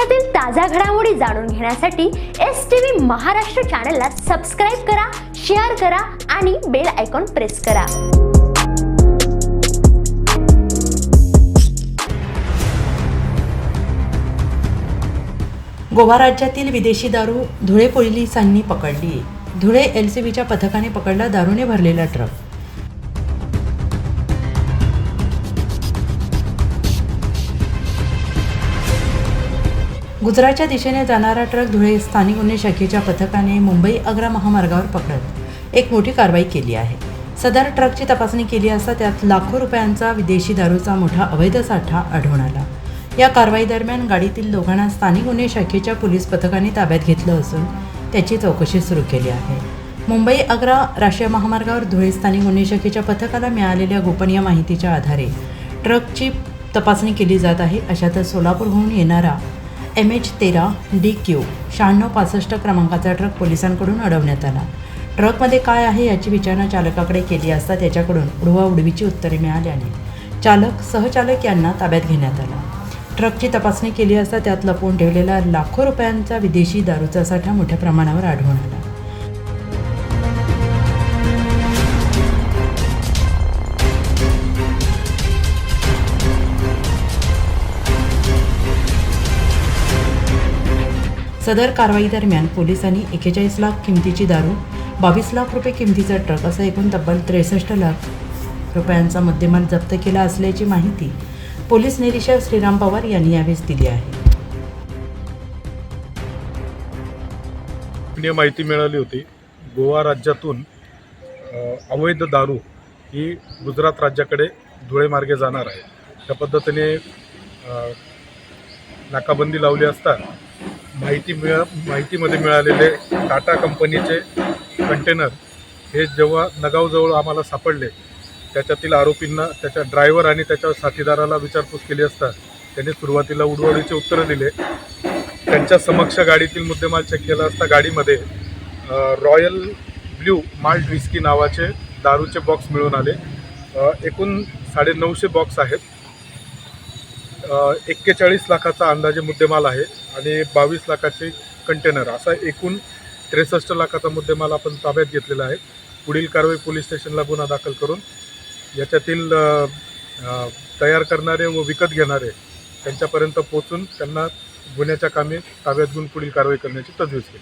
देशातील ताज्या घडामोडी जाणून घेण्यासाठी एस टी व्ही महाराष्ट्र चॅनलला सबस्क्राईब करा शेअर करा आणि बेल आयकॉन प्रेस करा. गोवा राज्यातील विदेशी दारू धुळे पोलिसांनी पकडली. धुळे एल सी बीच्या पथकाने पकडला दारूने भरलेला ट्रक गुजरातच्या दिशेने जाणारा ट्रक धुळे स्थानिक गुन्हे शाखेच्या पथकाने मुंबई आग्रा महामार्गावर पकडत एक मोठी कारवाई केली आहे. सदर ट्रकची तपासणी केली असता त्यात लाखो रुपयांचा विदेशी दारूचा मोठा अवैध साठा आढळून आला. या कारवाई दरम्यान गाडीतील दोघांना स्थानिक गुन्हे शाखेच्या पोलीस पथकाने ताब्यात घेतलं असून त्याची चौकशी सुरू केली आहे. मुंबई आग्रा राष्ट्रीय महामार्गावर धुळे स्थानिक गुन्हे शाखेच्या पथकाला मिळालेल्या गोपनीय माहितीच्या आधारे ट्रकची तपासणी केली जात आहे. अशातच सोलापूरहून येणारा एम एच तेरा डी क्यू शहाण्णव पासष्ट क्रमांकाचा ट्रक पोलिसांकडून अडवण्यात आला. ट्रकमध्ये काय आहे याची विचारणा चालकाकडे केली असता त्याच्याकडून उडवाउडवीची उत्तरे मिळाल्याने चालक सहचालक यांना ताब्यात घेण्यात आला. ट्रकची तपासणी केली असता त्यात लपवून ठेवलेला लाखो रुपयांचा विदेशी दारूचा साठा मोठ्या प्रमाणावर आढळून आला. सदर कारवाई दरम्यान पोलिसांनी एक्केचाळीस लाख किमतीची दारू बावीस लाख रुपये किमतीचा ट्रक असा एकूण तब्बल त्रेसष्ट लाख रुपयांचा मुद्देमाल जप्त केला असल्याची माहिती पोलीस निरीक्षक श्रीराम पवार यांनी यावेळेस दिली आहे. माहिती मिळाली होती गोवा राज्यातून अवैध दारू ही गुजरात राज्याकडे धुळे मार्गे जाणार आहे. त्या पद्धतीने नाकाबंदी लावली असता माहिती मिळा माहितीमध्ये मिळालेले टाटा कंपनीचे कंटेनर हे जेव्हा नगावजवळ आम्हाला सापडले त्याच्यातील आरोपींना त्याच्या ड्रायव्हर आणि त्याच्या साथीदाराला विचारपूस केली असता त्यांनी सुरुवातीला उडवडीचे उत्तरं दिले. त्यांच्या समक्ष गाडीतील मुद्देमाल चेक केला असता गाडीमध्ये रॉयल ब्ल्यू माल्ट विस्की नावाचे दारूचे बॉक्स मिळून आले. एकूण एकूण साडेनऊशे बॉक्स आहेत. एक्केचाळीस लाखाचा अंदाजे मुद्देमाल आहे आणि बावीस लाखाचे कंटेनर असा एकूण त्रेसष्ट लाखाचा मुद्देमाल आपण ताब्यात घेतलेला आहे. पुढील कारवाई पोलीस स्टेशनला गुन्हा दाखल करून याच्यातील तयार करणारे व विकत घेणारे त्यांच्यापर्यंत पोचून त्यांना गुन्ह्याच्या कामी ताब्यात घेऊन पुढील कारवाई करण्याची तजवीज केली.